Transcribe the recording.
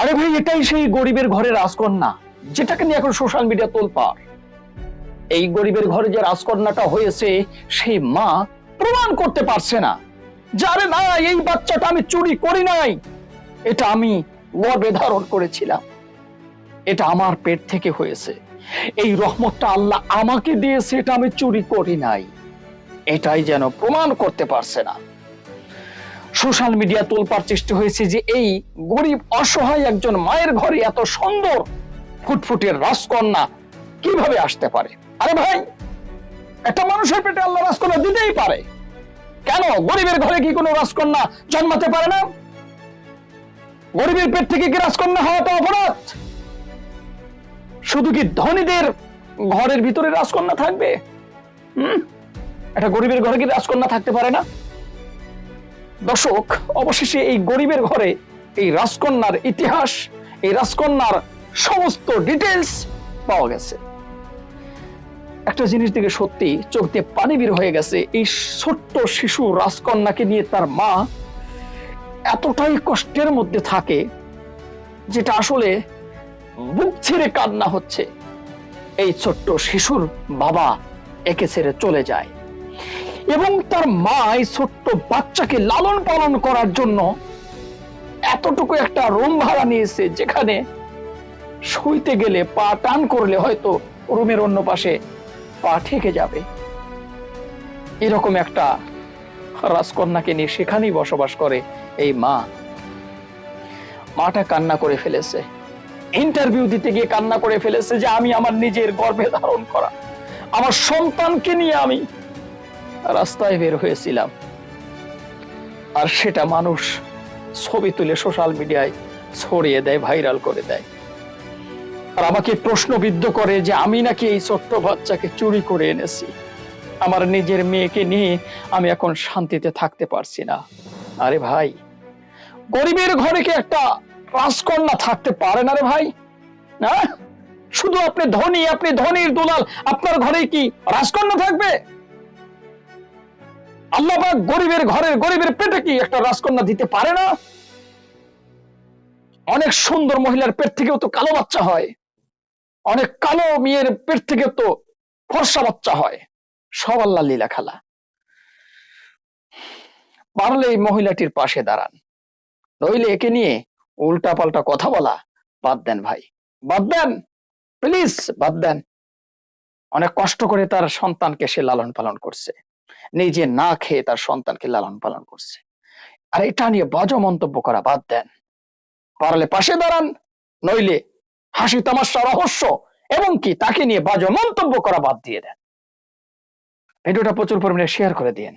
আরে ভাই, এটাই সেই গরিবের ঘরের রাজকন্যা, যেটাকে নিয়ে এখন সোশ্যাল মিডিয়া তোলপাড়। এই গরিবের ঘরে যে রাজকন্যাটা হয়েছে, সেই মা প্রমাণ করতে পারছে না। যারে না, এই বাচ্চাটা আমি চুরি করি নাই। এটা আমি গর্বে ধারণ করেছিলাম। এটা আমার পেট থেকে হয়েছে। এই রহমতটা আল্লাহ আমাকে দিয়েছে, এটা আমি চুরি করি নাই। এটাই যেন প্রমাণ করতে পারছে না। সোশ্যাল মিডিয়া তোলপার চেষ্টা হয়েছে যে এই গরিব অসহায় একজন মায়ের ঘরে এত সুন্দর ফুটফুটের রাজকন্যা কীভাবে আসতে পারে? আরে ভাই, একটা মানুষের পেটে আল্লাহ রাজকন্যা দিতেই পারে। কেন? গরিবের ঘরে কি কোনো রাজকন্যা জন্মাতে পারে না? গরিবের পেট থেকে কি রাজকন্যা হওয়াটা অপরাধ? শুধু কি ধনীদের ঘরের ভিতরে রাজকন্যা থাকবে? হম? একটা গরিবের ঘরে কি রাজকন্যা থাকতে পারে না? দর্শক, অবশেষে এই গরিবের ঘরে এই রাজকন্যার ইতিহাস, এই রাজকন্যার সমস্ত ডিটেলস পাওয়া গেছে। একটা জিনিস দিকে সত্যি চোখ দিয়ে পানি বের হয়ে গেছে। এই ছোট্ট শিশু রাজকন্যাকে নিয়ে তার মা এতটাই কষ্টের মধ্যে থাকে, যেটা আসলে বুক ছেড়ে কান্না হচ্ছে। এই ছোট্ট শিশুর বাবা একে ছেড়ে চলে যায়। এবং তার মা এই ছোট্ট বাচ্চাকে লালন পালন করার জন্য এতটুকু একটা রুম ভাড়া নিয়েছে যেখানে শুইতে গেলে পা টান করলে হয়তো রুমের অন্য পাশে পা ঠেকে যাবে। এরকম একটা রাজকন্যাকে নিয়ে সেখানেই বসবাস করে এই মা। মাটা কান্না করে ফেলেছে। ইন্টারভিউ দিতে গিয়ে কান্না করে ফেলেছে যে আমি আমার নিজের গর্ভে ধারণ করা, আমার সন্তানকে নিয়ে আমি রাস্তায় বের হয়েছিলাম। আর সেটা মানুষ ছবি তুলে সোশ্যাল মিডিয়ায় ছড়িয়ে দেয়, ভাইরাল করে দেয়। আর আমাকে প্রশ্নবিদ্ধ করে যে আমি নাকি এই ছোট্ট বাচ্চাকে চুরি করে এনেছি। আমার নিজের মেয়েকে নিয়ে আমি এখন শান্তিতে থাকতে পারছি না। আরে ভাই, গরিবের ঘরে কি একটা রাজকন্যা থাকতে পারে না রে ভাই? না? শুধু আপনি ধনী, আপনি ধনীর দুলাল, আপনার ঘরে কি রাজকন্যা থাকবে? আল্লাহ গরিবের ঘরের গরিবের পেটে কি একটা রাজকন্যা দিতে পারে না? অনেক সুন্দর মহিলার পেট থেকেও তো কালো বাচ্চা হয়। অনেক কালো মেয়ের পেট থেকে তো ফর্সা বাচ্চা হয়। সব আল্লাহ লীলা খেলা। পারলে এই মহিলাটির পাশে দাঁড়ান। নইলে একে নিয়ে উল্টা পাল্টা কথা বলা বাদ দেন ভাই। বাদ দেন প্লিজ বাদ দেন। অনেক কষ্ট করে তার সন্তানকে সে লালন পালন করছে। নিজে না খেয়ে তার সন্তানকে লালন পালন করছে। আর এটা নিয়ে বাজে মন্তব্য করা বাদ দেন। পারলে পাশে দাঁড়ান, নইলে হাসি তামাশা রহস্য এবং কি তাকে নিয়ে বাজ মন্তব্য করা বাদ দিয়ে দেন। ভিডিওটা প্রচুর পরিমাণে শেয়ার করে দিন